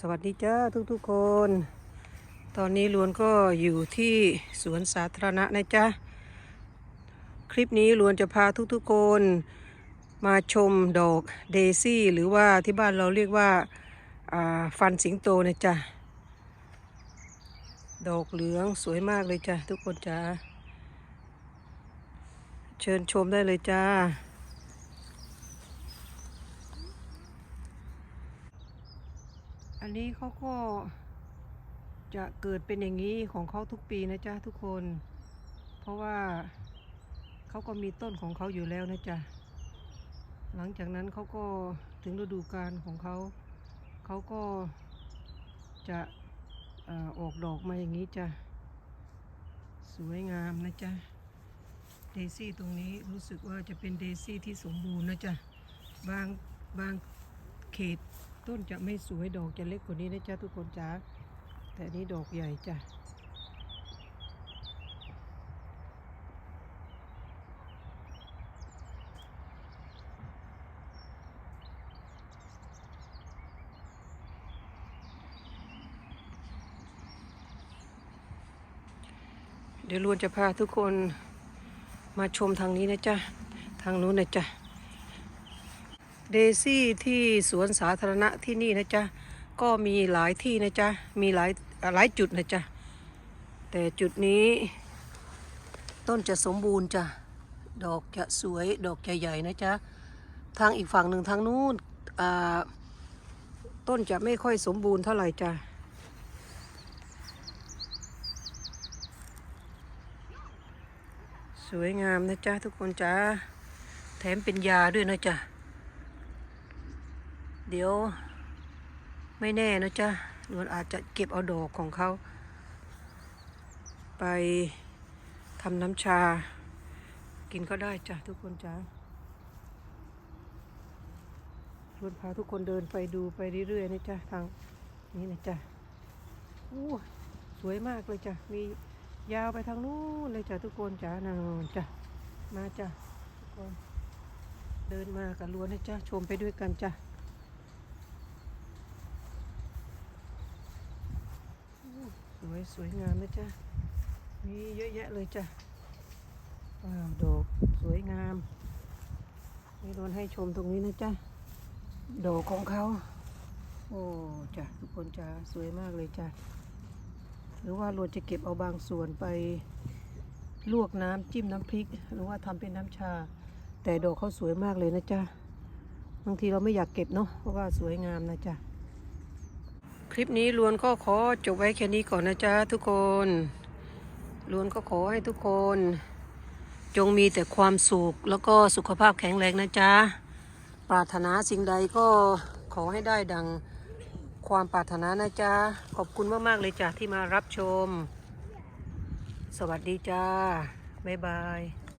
สวัสดีจ้าทุกๆคน ตอนนี้ลวนก็อยู่ที่สวนสาธารณะนะจ๊ะ คลิปนี้ลวนจะพาทุกๆคนมาชมดอกเดซี่ หรือว่าที่บ้านเราเรียกว่าาฟันสิงโตนะจ๊ะ ดอกเหลืองสวยมากเลยจ้ะทุกคนจ้าเชิญชมได้เลยจ้า อันนี้เขาก็จะเกิดเป็นอย่างนี้ของเขาทุกปีนะจ๊ะทุกคน เพราะว่าเขาก็มีต้นของเขาอยู่แล้วนะจ๊ะ หลังจากนั้นเขาก็ถึงฤดูกาลของเขา เขาก็จะอออกดอกมาอย่างนี้จ้ะ สวยงามนะจ๊ะ เดซี่ตรงนี้รู้สึกว่าจะเป็นเดซี่ที่สมบูรณ์นะจ๊ะ บางบางเขต ต้นจะไม่สวยดอกจะเล็กกว่านี้นะจ๊ะทุกคนจ้าแต่นนี้ดอกใหญ่จ้ะเดี๋ยวลวนจะพาทุกคนมาชมทางนี้นะจ๊ะ ทางนู้นนะจ๊ะ เดซี่ที่สวนสาธารณะที่นี่นะจ๊ะ ก็มีหลายที่นะจ๊ะ มีหลายหลายจุดนะจ๊ะ แต่จุดนี้ ต้นจะสมบูรณ์จ้ะ ดอกจะสวยดอกจะใหญ่นะจ๊ะ ทางอีกฝั่งหนึ่งทางนู้นต้นจะไม่ค่อยสมบูรณ์เท่าไหร่จ้ะสวยงามนะจ๊ะทุกคนจ้าแถมเป็นยาด้วยนะจ๊ะ เดี๋ยว ไม่แน่นะจ๊ะนวลอาจจะเก็บเอาดอกของเขา ไปทำน้ำชา กินก็ได้จ้ะทุกคนจ้านวลพาทุกคนเดินไปดูไปเรื่อยๆนะจ๊ะทางนี้นะจ๊ะโอ้สวยมากเลยจ้ะ มียาวไปทางนู้นเลยจ้ะทุกคนจ้านั่นจ้ะ มาจ้ะทุกคน เดินมากับล้วนนะจ๊ะ ชมไปด้วยกันจ้ะ วยสวยงามนะจ๊ะมีเยอะแยะเลยจ้ะว้าวดอกสวยงามนี่โดนให้ชมตรงนี้นะจ๊ะดอกของเขา โอ้จ้ะทุกคนจ้ะสวยมากเลยจ้ะหรือว่าเราจะเก็บเอาบางส่วนไปลวกน้ำจิ้มน้ำพริก หรือว่าทำเป็นน้ำชา แต่ดอกเขาสวยมากเลยนะจ๊ะบางทีเราไม่อยากเก็บเนาะเพราะว่าสวยงามนะจ๊ะ คลิปนี้ลวนก็ขอจบไว้แค่นี้ก่อนนะจ๊ะทุกคนลวนก็ขอให้ทุกคน จงมีแต่ความสุขแล้วก็สุขภาพแข็งแรงนะจ๊ะปรารถนาสิ่งใดก็ขอให้ได้ดังความปรารถนานะจ๊ะขอบคุณมาก ๆ เลยจ้ะที่มารับชม สวัสดีจ้า บ๊ายบาย